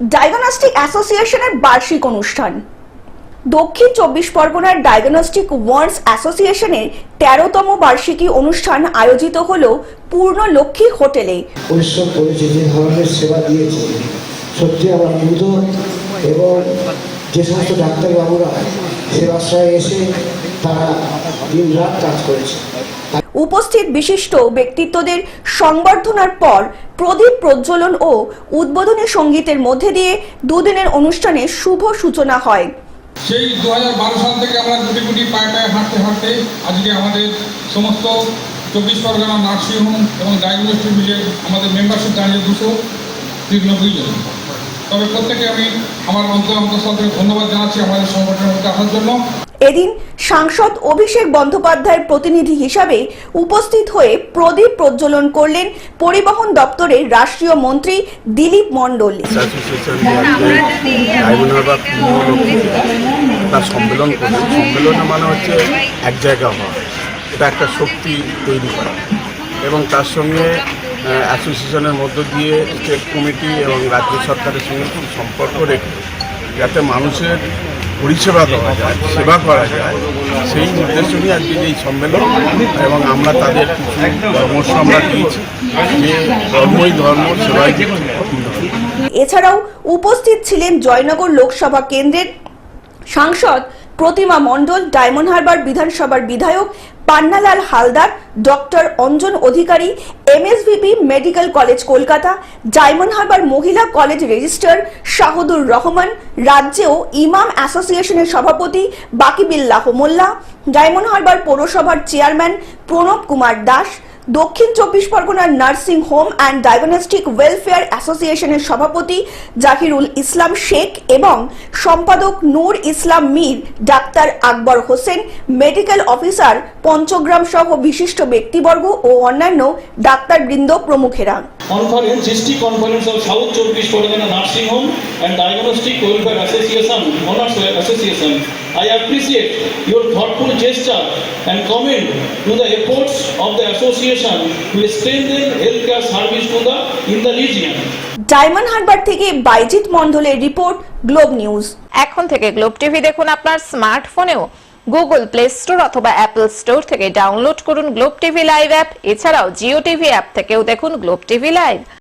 Diagnostic অ্যাসোসিয়েশনের বার্ষিক অনুষ্ঠান। দক্ষিণ চব্বিশ পরগনার ডায়াগনস্টিক ওয়ার্ডস অ্যাসোসিয়েশনের তেরোতম বার্ষিকী অনুষ্ঠান আয়োজিত হল পূর্ণ লক্ষ্মী হোটেলে। পরিশ্রম করেছে যে ধরনের সেবা দিয়েছে। সত্যি আমার এবং যে সমস্ত ডাক্তারবাবুরা সেবাশ্রয়ে এসে তারা দিন রাত কাজ করেছে। উপস্থিত বিশিষ্ট ব্যক্তিত্বদের সংবর্ধনার পর প্রদীপ প্রজ্বলন ও উদ্বোধনী সঙ্গীতের মধ্যে দিয়ে দুদিনের অনুষ্ঠানে শুভ সূচনা হয়। সেই দু সাল থেকে আমরা গুটি গুটি পায়ে পায়ে হাঁটতে হাঁটতে আজকে আমাদের সমস্ত চব্বিশ পরগনা নার্সিংহোম এবং ডায়াগনস্টিক মিলে আমাদের মেম্বারশিপ দাঁড়িয়ে দুশো তিরানব্বই জন। তবে প্রত্যেকে আমি আমার অন্তর অন্তঃস্থল থেকে ধন্যবাদ জানাচ্ছি আমাদের সংগঠনের মধ্যে আসার জন্য। এদিন সাংসদ অভিষেক বন্দ্যোপাধ্যায়ের প্রতিনিধি হিসাবে উপস্থিত হয়ে প্রদীপ প্রজ্বলন করলেন পরিবহন দপ্তরের রাষ্ট্রীয় মন্ত্রী দিলীপ মণ্ডল। তার সম্মেলন মানে হচ্ছে এক জায়গা হওয়া। এটা একটা শক্তি তৈরি করা। এবং তার সঙ্গে অ্যাসোসিয়েশনের মধ্য দিয়ে স্টেট কমিটি এবং রাজ্য সরকারের সঙ্গে খুব সম্পর্ক রেখে যাতে মানুষের পরিষেবা দেওয়া যায়, সেবা করা যায়, সেই উদ্দেশ্য নিয়ে আজকে এই সম্মেলন এবং আমরা তাদের কিছু পরামর্শ আমরা দিয়েছি, যে ধর্মই ধর্ম সেবাই এছাড়াও উপস্থিত ছিলেন জয়নগর লোকসভা কেন্দ্রের সাংসদ প্রতিমা মণ্ডল, ডায়মন্ড হারবার বিধানসভার বিধায়ক, Pannalal Haldar, doctor Anjan Adhikari, MSVP medical college Kolkata, Diamond Harbour মহিলা কলেজ রেজিস্ট্রার শাহদুর রহমান, রাজ্যেও ইমাম অ্যাসোসিয়েশনের সভাপতি বাকিবিল্লাহ মোল্লা, ডায়মন্ড হারবার পৌরসভার চেয়ারম্যান প্রণব কুমার দাস দক্ষিণ চব্বিশ পরগনার nursing home and diagnostic welfare অ্যাসোসিয়েশনের সভাপতি জাহিরুল ইসলাম শেখ এবং সম্পাদক নূর ইসলাম মীর ডাক্তার আকবর হোসেন মেডিকেল অফিসার পঞ্চগ্রাম সহ বিশিষ্ট ব্যক্তিবর্গ ও অন্যান্য ডাক্তারবৃন্দ প্রমুখেরা conference, district conference of South Chowbish Pargana Nursing Home and Diagnostic Welfare Association, Honors Association. I appreciate your thoughtful gesture and comment to the efforts of the association to strengthen healthcare service to the in the region. Diamond Harbour থেকে বাইজিৎ মণ্ডলের report globe news এখন থেকে globe TV দেখুন আপনার স্মার্টফোনেও Google play store অথবা Apple store থেকে download করুন গ্লোব টিভি লাইভ অ্যাপ এছাড়াও জিও টিভি অ্যাপ থেকেও দেখুন গ্লোব টিভি লাইভ